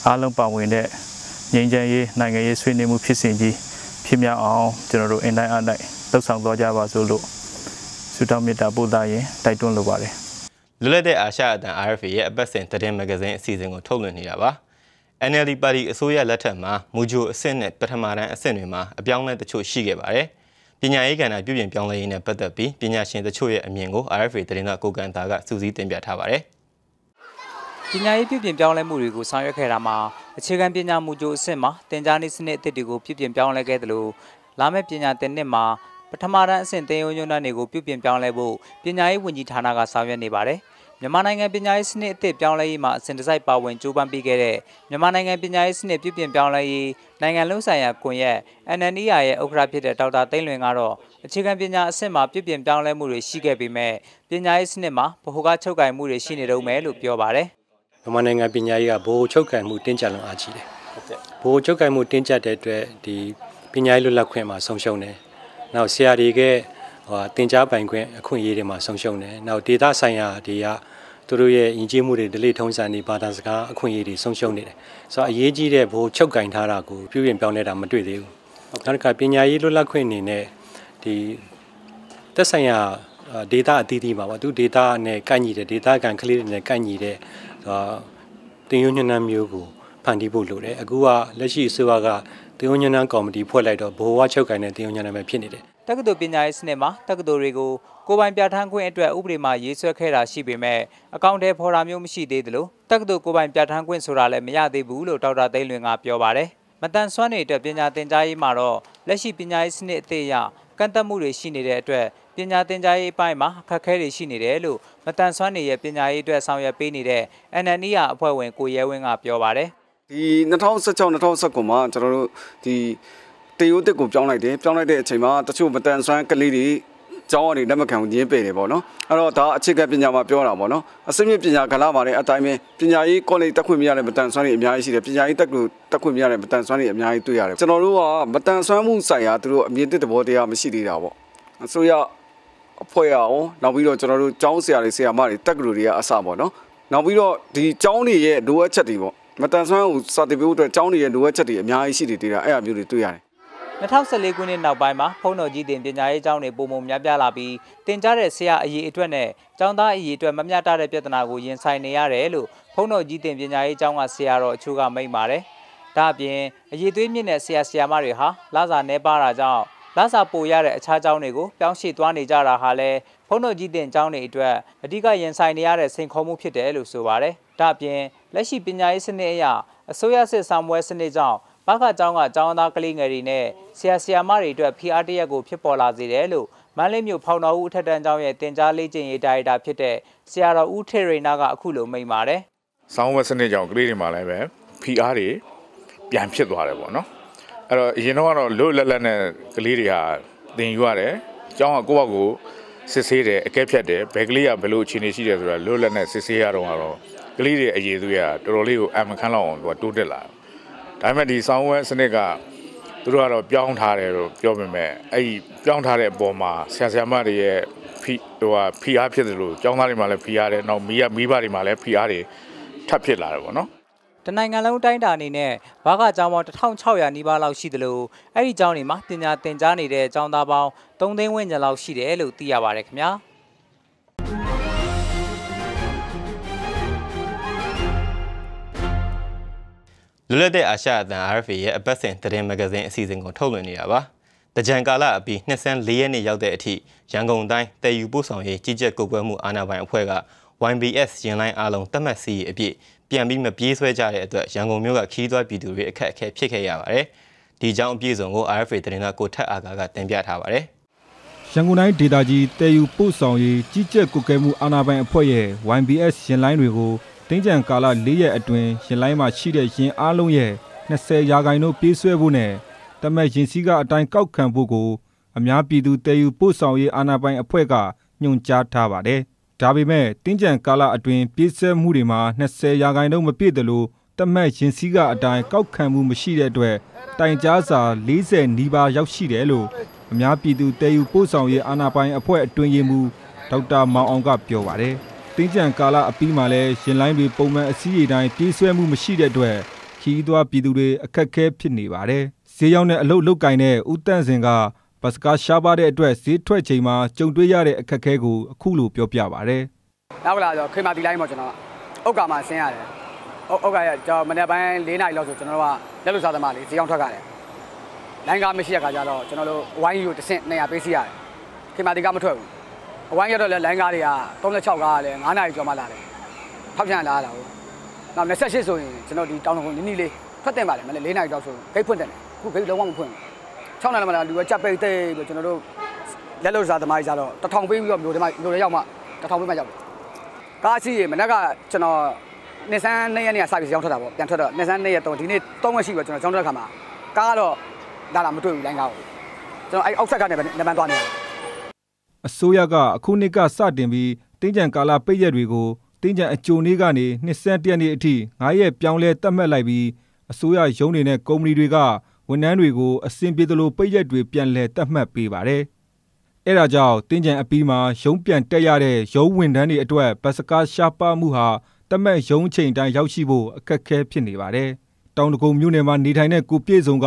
အားလုံးပါဝင်တဲ့ငြိမ်းချမ်းရေးနိုင်ငံရေးဆွေးနွေးမှုဖြစ်စဉ်ကြီးဖြစ်မြောက်အောင်ကျွန်တော်တို့အင်တိုင်းအတိုင်းလှုပ်ဆောင်သွားကြပါစို့လို့ဆုတောင်းမေတ္တာပို့သရင်တိုက်တွန်းလိုပါတယ်လွတ်လပ်တဲ့အာရှအသံ RFA ရဲ့အပတ်စဉ်သတင်းမဂ္ဂဇင်းအစီအစဉ်ကိုထုတ်လွှင့်နေတာပါ NLD ပါတီအစိုးရလက်ထက်မှာမူဂျိုအဆင့်နဲ့ပထမတန်းအဆင့်တွေမှာအပြောင်းအလဲတချို့ရှိခဲ့ပါတယ်ပညာရေးကဏ္ဍပြုပြင်ပြောင်းလဲရေးနဲ့ပတ်သက်ပြီးပညာရှင်တချို့ရဲ့အမြင်ကို RFA သတင်းသားကိုကန်တာကစူးစီးတင်ပြထားပါတယ်ပညာရေးပြုပြင်ပြောင်းလဲမှုတွေကိုဆောင်ရွက်ခဲ့တာမှာအခြေခံပညာမူကြိုအဆင့်မှာတင်ကြားနည်းစနစ်အသစ်တွေကိုပြုပြင်ပြောင်းလဲခဲ့တယ်လို့လာမယ့်ပညာသင်နှစ်မှာပထမတန်းအဆင့်တင်ယုံညွန်းတန်းတွေကိုပြုပြင်ပြောင်းလဲဖို့ပညာရေးဝန်ကြီးဌာနကဆောင်ရွက်နေပါတယ်။ မြန်မာနိုင်ငံပညာရေးစနစ်အသစ်ပြောင်းလဲရေးမှာအစဉ်တစိုက်ပါဝင်ကြိုးပမ်းပေးခဲ့တဲ့မြန်မာနိုင်ငံပညာရေးစနစ်ပြုပြင်ပြောင်းလဲရေးနိုင်ငံလုံးဆိုင်ရာကွန်ရက် NNER ရဲ့ဥက္ကဋ္ဌဖြစ်တဲ့ဒေါက်တာသိန်းလွင်ကတော့အခြေခံပညာအဆင့်မှာပြုပြင်ပြောင်းလဲမှုတွေရှိခဲ့ပေမဲ့ပညာရေးစနစ်မှာဗဟိုကချုပ်ကိုင်မှုတွေရှိနေတော့မယ်လို့ပြောပါတယ်။မြန်မာနိုင်ငံပညာရေးကဘိုးချုပ်ကန်မှုတင်းကျပ်လွန်အားကြီးတယ်ဘိုးချုပ်ကန်မှုတင်းကျပ်တဲ့အတွက်ဒီပညာရေးလွတ်လပ်ခွင့်မှာဆုံးရှုံးတယ်နောက်ဆရာတွေက ဟိုတင် जा ပိုင်ခွင့်အခွင့်အရေးတွေမှာဆုံးရှုံးတယ်နောက်ဒေတာဆိုင်ရာတွေကသူတို့ရဲ့ယဉ်ကျေးမှုတွေဒလိထုံးစံတွေဘာသာစကားအခွင့်အရေးတွေဆုံးရှုံးနေတယ်ဆိုတော့အရေးကြီးတဲ့ဘိုးချုပ်ကင်ထားတာကိုပြုပြင်ပြောင်းလဲတာမတွေ့သေးဘူးနောက်တစ်ခါပညာရေးလွတ်လပ်ခွင့်အနေနဲ့ဒီသက်ဆိုင်ရာ data အသီးသီးပါပါသူ data နဲ့ကိုက်ညီတဲ့ data ကန်ကလေးတွေနဲ့ကိုက်ညီတဲ့တင်ယုံညဏမျိုးကိုဖန်တီးဖို့လိုတယ်အခုကလက်ရှိအစိုးရကတင်ယုံညဏကော်မတီဖွဲ့လိုက်တော့ဘိုးဝါချုပ်ကိုင်တဲ့တင်ယုံညဏပဲဖြစ်နေတယ် တက္ကသိုလ်ပညာရေးစနစ်မှာတက္ကသိုလ်တွေကိုကိုယ်ပိုင်ပြဋ္ဌာန်းခွင့်အတွက်ဥပဒေမှာရေးဆွဲခဲ့တာရှိပေမဲ့အကောင့်ထဲဖော်တာမျိုးမရှိသေးသလိုတက္ကသိုလ်ကိုယ်ပိုင်ပြဋ္ဌာန်းခွင့်ဆိုတာလည်းမရသေးဘူးလို့ဒေါက်တာသိန်းလွင်ကပြောပါတယ်မတန်ဆွမ်းနေတဲ့ပညာသင်ကြားရေးမှာတော့လက်ရှိပညာရေးစနစ်အသေးအရကန့်သက်မှုတွေရှိနေတဲ့အတွက်ပညာသင်ကြားရေးအပိုင်းမှာအခက်အခဲတွေရှိနေတယ်လို့မတန်ဆွမ်းနေရဲ့ပညာရေးအတွက်ဆောင်ရွက်ပေးနေတဲ့ NNEA အဖွဲ့ဝင်ကိုရဲဝင်းကပြောပါတယ်ဒီ2016 2019မှာကျွန်တော်တို့ဒီ တေယိုတက်ကိုပြောင်းလိုက်တယ်ပြောင်းလိုက်တဲ့အချိန်မှာတချို့မတန်ဆွမ်းကလေးတွေကျောင်းကနေလက်မခံညင်းပယ်တယ်ပေါ့နော်အဲ့တော့ဒါအခြေခံပညာမှာပြောတာပေါ့နော်အစိမ့်မြင့်ပညာကလာပါတဲ့အတိုင်းပဲပညာရေးကောလိပ်တက်ခွင့်မရတဲ့မတန်ဆွမ်းတွေအများကြီးရှိတယ်ပညာရေးတက်လို့တက်ခွင့်မရတဲ့မတန်ဆွမ်းတွေအများကြီးတွေ့ရတယ်ကျွန်တော်တို့ကမတန်ဆွမ်းမှုဆိုင်ရာသူတို့အမြင့်တက်သဘောတရားမရှိသေးတာပေါ့အစိုးရအဖွဲ့ရအောင်နောက်ပြီးတော့ကျွန်တော်တို့ကျောင်းဆရာတွေဆရာမတွေတက်ကလူတွေကအစပေါ့နော်နောက်ပြီးတော့ဒီကျောင်းတွေရဲ့လိုအပ်ချက်တွေပေါ့မတန်ဆွမ်းကိုစာတင်ပေးဖို့အတွက်ကျောင်းတွေရဲ့လိုအပ်ချက်တွေအများကြီးရှိနေသေးတာအဲ့အမျိုးတွေတွေ့ရတယ် 2014ခုနှစ်နောက်ပိုင်းမှာဖုန်းတော်ကြီးတင်ပညာရေးကျောင်းတွေပုံမှန်များပြားလာပြီးတင်ကြားတဲ့ဆရာအရေးအတွက်နဲ့ကျောင်းသားအရေးအတွက်မမျှတတဲ့ပြဿနာကိုရင်ဆိုင်နေရတယ်လို့ဖုန်းတော်ကြီးတင်ပညာရေးကျောင်းကဆရာတော်အချို့ကမိန့်ပါတယ်။ဒါအပြင်အရေးသွေးမြင့်တဲ့ဆရာဆရာမတွေဟာလစာနှဲပါတာကြောင့်လစာပိုရတဲ့အခြားကျောင်းတွေကိုပြောင်းရွှေ့သွားနေကြတာဟာလည်းဖုန်းတော်ကြီးတင်ကျောင်းတွေအတွက်အဓိကရင်ဆိုင်နေရတဲ့စိန်ခေါ်မှုဖြစ်တယ်လို့ဆိုပါတယ်။ဒါအပြင်လက်ရှိပညာရေးစနစ်အရအစိုးရစစ်ဆောင်ပွဲစနစ်ကြောင့် ဘခကျောင်းကကျောင်းသားကလေးငယ်တွေနဲ့ဆရာဆရာမတွေအတွက် PR တရက်ကိုဖြစ်ပေါ်လာစေတယ်လို့မန္တလေးမြို့ဖောင်တော်ဦးအထက်တန်းကျောင်းရဲ့တင် जा လေ့ကျင့်ရေးဒါရိုက်တာဖြစ်တဲ့ဆရာတော်ဦးထေရိနာကအခုလိုမိန့်ပါတယ်။ဆောင်းဝက်စနစ်ကြောင့်ကလေးတွေမှာလည်းပဲ PR တွေပြန်ဖြစ်သွားတယ်ပေါ့နော်။အဲ့တော့အရင်တော့ကတော့လွတ်လပ်လပ်နဲ့ကလေးတွေဟာသင်ယူရတယ်။ကျောင်းကကိုယ့်ဘက်ကိုစစ်ဆေးတယ်အကဲဖြတ်တယ်ဘယ်ကလေးကဘယ်လိုအခြေအနေရှိတယ်ဆိုတာလွတ်လပ်နဲ့စစ်ဆေးရတော့ကတော့ကလေးတွေအရေးသူရတော်တော်လေးကိုအမှန်ခံလောက်အောင်သူကတိုးတက်လာတယ် ဒါပေမဲ့ဒီဆောင်းဝဲစနစ်ကသူတို့ကတော့ပြောင်းထားတယ်လို့ပြောပေမဲ့အဲ့ဒီပြောင်းထားတဲ့အပေါ်မှာဆရာဆရာမတွေရဲ့ဖိဟိုဟာဖိအားဖြစ်တယ်လို့ကျောင်းသားတွေမှာလည်းဖိအားတယ်နောက်မိရမိဘတွေမှာလည်းဖိအားတွေထပ်ဖြစ်လာတယ်ပေါ့နော်တနိုင်ငံလုံးတိုင်းတာအနေနဲ့ဘာကကျောင်းပေါင်း1600နီးပါးလောက်ရှိတယ်လို့အဲ့ဒီကျောင်းတွေမှာပညာသင်ကြားနေတဲ့ကျောင်းသားပေါင်း3သိန်းဝန်းကျင်လောက်ရှိတယ်လို့သိရပါတယ်ခင်ဗျာ။ လွတ်လပ်တဲ့အာရှအသံ RFA ရဲ့အပတ်စဉ်သတင်းမဂ္ဂဇင်းအစီအစဉ်ကိုထုတ်လွှင့်နေတာပါ။တကြံကာလအပြီးနှစ်ဆန်း၄ရက်နေ့ရောက်တဲ့အထိရန်ကုန်တိုင်းတည်ယူပို့ဆောင်ရေးကြီးကြပ်ကုတ်ကွဲမှုအာဏာပိုင်အဖွဲ့က YBS ရင်လိုင်းအားလုံးတတ်မှတ်စီအပြည့်ပြန်ပြီးမပြေးဆွဲကြတဲ့အတွက်ရန်ကုန်မြို့ကခီးသွွားပြည်သူတွေအခက်အခဲဖြစ်ခဲ့ရပါတယ်။ဒီကြောင်းအပြည့်စုံကို RFA သတင်းကကိုထက်အာကာကတင်ပြထားပါတယ်။ရန်ကုန်တိုင်းဒေသကြီးတည်ယူပို့ဆောင်ရေးကြီးကြပ်ကုတ်ကဲမှုအာဏာပိုင်အဖွဲ့ရဲ့ YBS ရင်လိုင်းတွေကို တင်းကြံကာလ၄ရက်အတွင်းရင်လိုင်းမှာရှိတဲ့ရင်အားလုံးရဲ့20ရာခိုင်နှုန်းပြေးဆွဲဖို့နဲ့တမက်ရင်စည်းကအတိုင်းကောက်ခံဖို့ကိုအများပြည်သူတည်ယူပို့ဆောင်ရေးအာဏာပိုင်အဖွဲ့ကညွှန်ကြားထားပါတယ်။ဒါပေမဲ့တင်းကြံကာလအတွင်းပြေးဆွဲမှုတွေမှာ20ရာခိုင်နှုန်းမပြည့်တယ်လို့တမက်ရင်စည်းကအတိုင်းကောက်ခံမှုမရှိတဲ့အတွက်တိုင်ကြားစာ40နီးပါးရောက်ရှိတယ်လို့အများပြည်သူတည်ယူပို့ဆောင်ရေးအာဏာပိုင်အဖွဲ့အတွင်းရေးမှူးဒေါက်တာမောင်အောင်ကပြောပါတယ်။ တင်းကြံကာလအပြီးမှာလည်းရင်လိုင်းတွေပုံမှန်အစည်းအတိုင်းပြေးဆွဲမှုမရှိတဲ့အတွက်ခီးသွွားပြည်သူတွေအခက်အခဲဖြစ်နေပါတယ်။ဈေးရောက်တဲ့အလုတ်လုတ်ကင်တဲ့ဦးတန့်စင်ကဘတ်စကားရှားပါတဲ့အတွက်ဈေးထွက်ချိန်မှာကြုံတွေ့ရတဲ့အခက်အခဲကိုအခုလိုပြောပြပါဗျ။နောက်ကလာဆိုခေမာတီလိုင်းပေါ့ကျွန်တော်အုတ်ကမှာဆင်းရတယ်။အုတ်ကရကျွန်တော်မနေ့ပိုင်း၄နာရီလောက်ဆိုကျွန်တော်တို့ကလက်လူစားသမားလေးဈေးရောက်ထွက်ကြတယ်။လိုင်းကားမရှိတဲ့ခါကျတော့ကျွန်တော်တို့ဝိုင်းယူတစ်ဆင့်200ပေးစီရတယ်။ခေမာတီကမထွက်ဘူး အဝိုင်းရတော့လဲလိုင်းကားတွေက36ကားကလည်း9နာရီကျော်မှလာတယ်ဖောက်ပြန်လာတာဟုတ်နောက်28ဆိုရင်ကျွန်တော်ဒီတောင်းတော်နီးနီးလေးထွက်တင်ပါတယ်မနေ့4နာရီတောက်ဆိုဂိတ်ဖွင့်တယ်ခုဂိတ်လုံးဝမဖွင့်ဘူး6နာရီမှလာလူကကြက်ပိတ်သိပြီးကျွန်တော်တို့လက်လို့စားသမားကြီးကြတော့တထောင်ပေးပြီးတော့မျိုးတွေမှမျိုးတွေရောက်မှတထောင်ပေးမှရောက်တယ်ကားစီးရေမနေ့ကကျွန်တော်နေဆန်း2ရက်နေ့ကစပြီးရောင်းထွက်တာပေါ့ပြန်ထွက်တော့နေဆန်း2ရက်တော့ဒီနေ့3ရက်ရှိပြီကျွန်တော်ကျောင်းထွက်ခါမှာကားကတော့လာလာမတွေ့ဘူးလိုင်းကားကိုကျွန်တော်အဲ့အောက်ဆက်ကနေပဲနေပန်းသွားနေတယ် အစိုးရကအခုနှစ်ကစတင်ပြီးတင်းကြံကာလပိတ်ရက်တွေကိုတင်းကြံအကြိုနေ့ကနေနှစ်ဆန်းတရက်နေ့အထိ9ရက်ပြောင်းလဲသတ်မှတ်လိုက်ပြီးအစိုးရရုံးတွေနဲ့ကုမ္ပဏီတွေကဝန်ထမ်းတွေကိုအဆင်ပြေသလိုပိတ်ရက်တွေပြန်လည်သတ်မှတ်ပေးပါတယ်။အဲဒါကြောင့်တင်းကြံအပီးမှာရုံးပြန်တက်ရတဲ့ရုံးဝန်ထမ်းတွေအတွက်ဘတ်စကားရှားပါမှုဟာတမက်ရုံးချိန်တိုင်းရောက်ရှိဖို့အခက်အခဲဖြစ်နေပါတယ်။တောင်တကုံမြို့နယ်မှာနေထိုင်တဲ့ကိုပြည့်စုံက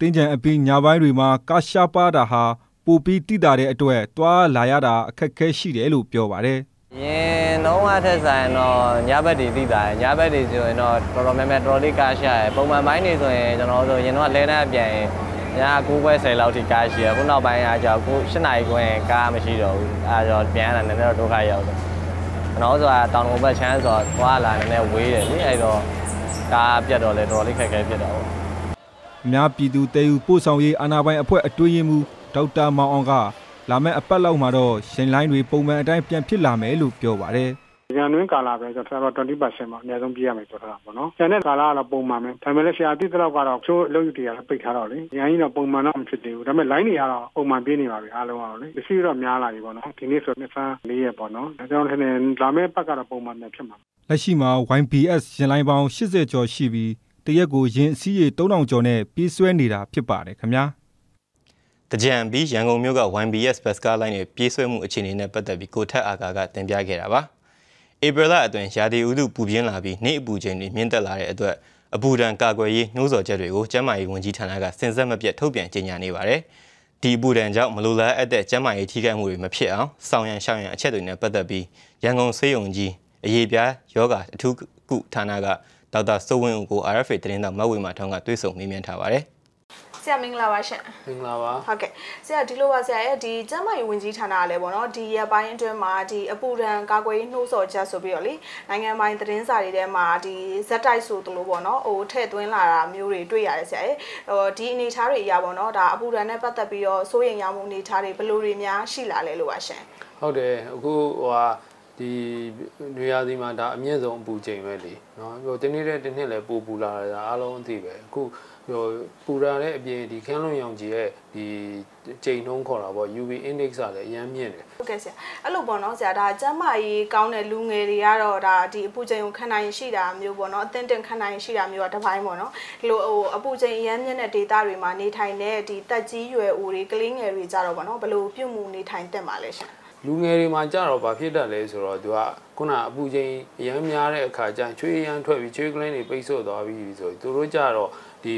တင်းကြံအပီးညာပိုင်းတွေမှာကားရှားပါတာဟာ ပိုပြီးတိတာတဲ့အတွက်တွားလာရတာအခက်ခဲရှိတယ်လို့ပြောပါတယ်။ရင်တော့အထက်ဆိုင်တော့ညဘက်တွေတိတာညဘက်တွေဆိုရင်တော့တော်တော်များများတော်လေးကားရှာရပုံမှန်ပိုင်းနေဆိုရင်ကျွန်တော်ဆိုရင်တော့လဲတန်းပြန်ရင်ည9ပွဲ10လောက်ထိကားရှိရခုနောက်ပိုင်းကကြောက်ကို7နာရီခွင့်ကားမရှိတော့ဘူးအဲကြောပြန်လာနည်းနည်းတော့ဒုက္ခရောက်တယ်ကျွန်တော်ဆိုတာတောင်ကုန်ဘက်ချမ်းဆိုတော့သွားလာနည်းနည်းဝေးတယ်လေအဲတော့ကားပြတ်တော့လေတော်တော်လေးခက်ခဲဖြစ်တော့အများပြည်သူတဲယူပို့ဆောင်ရေးအာဏာပိုင်အဖွဲ့အတွင်းရေးမှူး ဒေါက်တာမောင်အောင်ကလာမယ့်အပတ်လောက်မှာတော့ရှင်လိုင်းတွေပုံမှန်အတိုင်းပြန်ဖြစ်လာမယ်လို့ပြောပါတယ်ရန်တွင်းကာလာပဲဆိုတော့20%မှာအများဆုံးပြရမယ်ပြောထားတာပေါ့နော်။ကျန်တဲ့ကာလာကတော့ပုံမှန်ပဲ။ဒါပေမဲ့လည်းဆရာတိတော့ကတော့ချိုးအလုပ်ယူတွေကလည်းပိတ်ထားတော့လေ။ရန်ကြီးတော့ပုံမှန်တော့မဖြစ်သေးဘူး။ဒါပေမဲ့ line တွေကတော့ပုံမှန်ပြေးနေပါပြီအားလုံးကတော့လေ။ဒီတော့များလာပြီပေါ့နော်။ဒီနေ့ဆိုနှစ်ဆန်း၄ရက်ပေါ့နော်။ဒါကြောင့်လည်းလာမယ့်ပတ်ကတော့ပုံမှန်ပဲဖြစ်မှာ။လက်ရှိမှာ YBS ရင်လိုင်းပေါင်း80ကျော်ရှိပြီးတရက်ကိုရင်အစည်းရေ3000ကျော်နဲ့ပြေးဆွဲနေတာဖြစ်ပါတယ်ခင်ဗျာ။ တကြံပြီးရန်ကုန်မြို့က YBS bus car line တွေပြေးဆွဲမှုအခြေအနေနဲ့ပတ်သက်ပြီးကိုထက်အာကာကတင်ပြခဲ့တာပါ။ဧပြီလအတွင်းရာသီဥတုပူပြင်းလာပြီးနေ့အပူချိန်တွေမြင့်တက်လာတဲ့အတွက်အပူဒဏ်ကာကွယ်ရေးနှိုးဆော်ချက်တွေကိုကျန်းမာရေးဝန်ကြီးဌာနကစဉ်ဆက်မပြတ်ထုတ်ပြန်ကြေညာနေပါတယ်။ဒီအပူဒဏ်ကြောင့်မလိုလားအပ်တဲ့ကျန်းမာရေးထိခိုက်မှုတွေမဖြစ်အောင်ဆောင်ရန်ရှောင်ရန်အချက်တွေနဲ့ပတ်သက်ပြီးရန်ကုန်ဆေးရုံကြီးအရေးပြားယောဂအထူးကုဌာနကဒေါက်တာစိုးဝင်းဦးကို RFA သတင်းတော်မဝေမာထောင်းကတွေ့ဆုံမေးမြန်းထားပါတယ်။ ဆရာမင်္ဂလာပါရှင်မင်္ဂလာပါဟုတ်ကဲ့ဆရာဒီလိုပါဆရာရဲ့ဒီကျန်းမာရေးဝန်ကြီးဌာနကလည်းပေါ့နော်ဒီရပိုင်းအတွင်းမှာဒီအပူဒဏ်ကာကွယ်ရေးနှိုးဆော်ချက်ဆိုပြီးတော့လေနိုင်ငံပိုင်းသတင်းစာတွေထဲမှာဒီဇက်တိုက်ဆိုသလိုပေါ့နော်ဟိုထည့်သွင်းလာတာမျိုးတွေတွေ့ရတယ်ဆရာရဲ့ဟိုဒီအနေအထားတွေအရာပေါ့နော်ဒါအပူဒဏ်နဲ့ပတ်သက်ပြီးတော့စိုးရိမ်ရမှုအနေအထားတွေဘယ်လိုတွေများရှိလာလဲလို့ပါရှင်ဟုတ်တယ်အခုဟိုဟာဒီနေရာစီမှာဒါအမြင့်ဆုံးအပူချိန်ပဲလေနော်ဟိုတနေ့တဲ့တစ်နှစ်လည်းပူပူလာတာအားလုံးအသိပဲအခုဟို ပူရာတဲ့အပြင်ဒီခန်းလွန်ရောင်ကြီးရဲ့ဒီချိန်နှုန်းခေါ်တာပေါ့ UV index ကလည်းအများမြင့်တယ်ဟုတ်ကဲ့ဆရာအဲ့လိုပေါ့နော်ဆရာဒါကျန်းမာရေးကောင်းတဲ့လူငယ်တွေကတော့ဒါဒီအပူချိန်ကိုခံနိုင်ရှိတာမျိုးပေါ့နော်အသင့်တင်ခံနိုင်ရှိတာမျိုးကတစ်ပိုင်းပေါ့နော်ဒီလိုဟိုအပူချိန်အများမြင့်တဲ့ဒေတာတွေမှာနေထိုင်တဲ့ဒီတက်ကြီးရွယ်အိုတွေကလေးငယ်တွေကြတော့ပေါ့နော်ဘယ်လိုပြုမှုနေထိုင်တက်မှာလဲရှင်လူငယ်တွေမှာကြတော့ဘာဖြစ်တတ်လဲဆိုတော့သူကခုနအပူချိန်အရမ်းများတဲ့အခါကျရင်ချွေးရမ်းထွက်ပြီးချွေးကလင်းတွေပိတ်ဆို့သွားပြီးဆိုသူတို့ကြတော့ ဒီ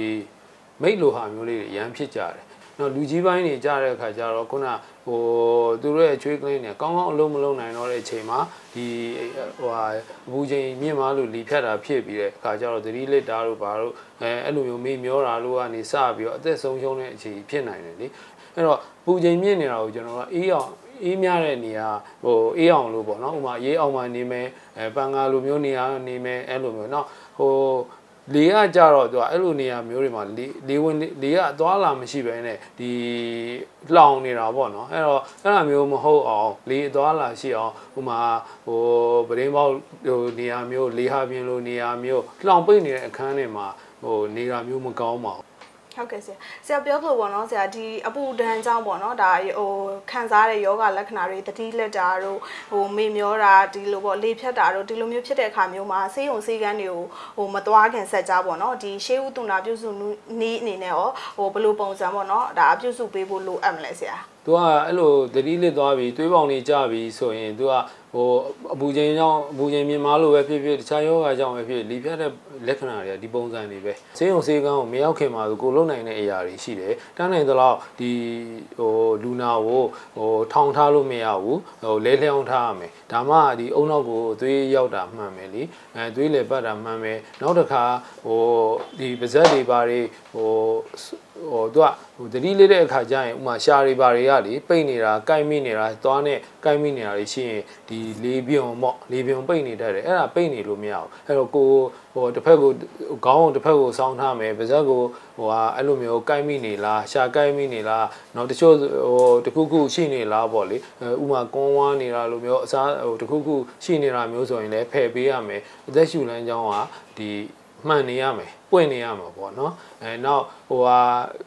မိတ်လိုဟာမျိုးလေးတွေရမ်းဖြစ်ကြတယ်နော်လူကြီးပိုင်းတွေကြတဲ့အခါကျတော့ခုနဟိုသူတို့ရဲ့ချွေးကလင်းတွေကောင်းကောင်းအလုံးမလုံးနိုင်တော့တဲ့အချိန်မှာဒီဟိုဟာအပူချိန်မြင့်မားလို့လီဖြတ်တာဖြစ်ပြီးတဲ့အခါကျတော့သတိလစ်တာတို့ဘာလို့အဲအဲ့လိုမျိုးမေ့မျောတာလို့ကနေစပြီးတော့အသက်ဆုံးရှုံးတဲ့အချိန်ဖြစ်နိုင်တယ်လေအဲ့တော့ပူချိန်မြင့်နေတာကိုကျွန်တော်ကအေးအောင်အေးများတဲ့နေရာဟိုအေးအောင်လို့ပေါ့နော်ဥမာရေးအောင်မှနေမယ်အဲပန်ကာလိုမျိုးနေရာနေမယ်အဲ့လိုမျိုးเนาะဟို လေကကြတော့သူကအဲ့လိုနေရာမျိုးတွေမှာလေလေဝင်လေကအသွားလာမရှိဘဲနဲ့ဒီလောင်နေတာပေါ့နော်အဲ့တော့အဲ့လိုမျိုးမဟုတ်အောင်လေအသွားလာရှိအောင်ဟိုမှာဟိုပရင်းပေါက်ဟိုနေရာမျိုးလေဟာပြင်းလိုနေရာမျိုးလောင်ပိတ်နေတဲ့အခန်းတွေမှာဟိုနေတာမျိုးမကောင်းပါဘူး ဟုတ်ကဲ့ဆရာဆရာပြောလို့ပေါ့နော်ဆရာဒီအပူဒဏ်ကြောင့်ပေါ့နော်ဒါဟိုခံစားတဲ့ယောဂလက္ခဏာတွေတတိလက်တာတို့ဟိုမေမျောတာဒီလိုပေါ့လေဖြတ်တာတို့ဒီလိုမျိုးဖြစ်တဲ့အခါမျိုးမှာဆေးရုံဆေးကန်းတွေကိုဟိုမသွားခင်ဆက်ကြပေါ့နော်ဒီရှေးဥတုနာပြုစုနည်းအနေနဲ့ရောဟိုဘယ်လိုပုံစံပေါ့နော်ဒါပြုစုပေးဖို့လိုအပ်မလဲဆရာသူကအဲ့လိုတတိလစ်သွားပြီသွေးပေါင်တွေကျပြီဆိုရင်သူက ဟိုအပူချိန်ကြောင့်အပူချိန်မြင်မာလို့ပဲဖြစ်ဖြစ်တခြားယောဂကြောင့်ပဲဖြစ်လီဖြတ်တဲ့လက္ခဏာတွေကဒီပုံစံတွေပဲဆေးရုံဆေးကန်းကိုမရောက်ခင်မှာကိုလုံနိုင်တဲ့အရာတွေရှိတယ်တန်းနိုင်သလောက်ဒီဟိုလူနာကိုဟိုထောင်ထားလို့မရဘူးဟိုလဲလျောင်းထားရမယ်ဒါမှဒီအုံနောက်ကိုသွေးရောက်တာမှန်မယ်လीအဲသွေးလေပတ်တာမှန်မယ်နောက်တစ်ခါဟိုဒီပါဇက်တွေဘာတွေဟို ဟိုသူကဟိုတတိလေးတဲ့အခါကျရင်ဥမာရှာတွေဘာတွေကလေပိတ်နေတာကိုက်မိနေတာသွားနဲ့ကိုက်မိနေတာတွေရှိရင်ဒီလေးပြုံပေါ့လေးပြုံပိတ်နေတတ်တယ်အဲ့ဒါပိတ်နေလို့မရဘူးအဲ့တော့ကိုဟိုတစ်ဖက်ကိုခေါင်းတစ်ဖက်ကိုစောင်းထားမယ်ပါဇက်ကိုဟိုဟာအဲ့လိုမျိုးကိုက်မိနေလားရှာကိုက်မိနေလားနောက်တချို့ဟိုတခုခုရှိနေလားပေါ့လေဥမာကွန်ဝါနေတာလိုမျိုးအစားဟိုတခုခုရှိနေတာမျိုးဆိုရင်လည်းဖယ်ပေးရမယ်အသက်ရှူလမ်းကြောင်းကဒီမှန်နေရမယ် ပွင့်နေရမှာပေါ့နော်အဲနောက်ဟိုဟာ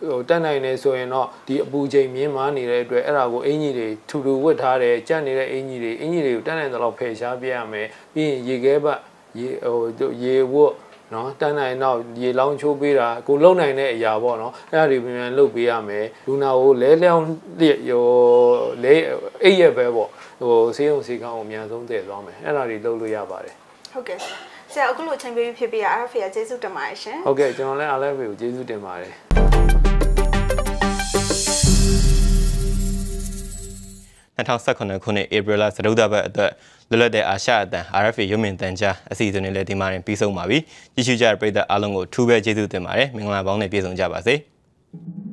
ဟိုတက်နိုင်နေဆိုရင်တော့ဒီအပူချိန်မြင့်မားနေတဲ့အတွက်အဲ့ဒါကိုအင်ကြီးတွေထူထူဝတ်ထားတယ်ကြက်နေတဲ့အင်ကြီးတွေအင်ကြီးတွေကိုတက်နိုင်တဲ့လောက်ဖယ်ရှားပြရမယ်ပြီးရင်ရေခဲပတ်ရေဟိုရေဝတ်နော်တန်းနိုင်တော့ရေလောင်းချိုးပေးတာကိုလုံနိုင်တဲ့အရာပေါ့နော်အဲ့ဒါတွေပြန်ပြန်လုပ်ပေးရမယ်လူနာကိုလဲလျောင်းဟိုလဲအိပ်ရက်ပဲပေါ့ဟိုဆေးရုံဆေးကောင်းကိုအများဆုံးတည်သွားမယ်အဲ့ဒါတွေလုပ်လို့ရပါတယ်ဟုတ်ကဲ့ ဆရာအခုလိုချိန်ပေးဖြစ်ပေးရ RFA ကျေးဇူးတင်ပါတယ်ရှင်ဟုတ်ကဲ့ကျွန်တော်လည်း RFA ကိုကျေးဇူးတင်ပါတယ်2019ခုနှစ်ဧပြီလစတုဒ္ဒပတ်အတွက်လွတ်လပ်တဲ့အာရှအသံ RFA ရုံမြင့်တန်ကြားအစီအစဉ်တွေလည်းဒီမှာတင်ပြီးဆုံးပါပြီကြည့်ရှုကြတဲ့ပရိသတ်အားလုံးကိုထူးပဲကျေးဇူးတင်ပါတယ်မင်္ဂလာပေါင်းနဲ့ပြည့်စုံကြပါစေ။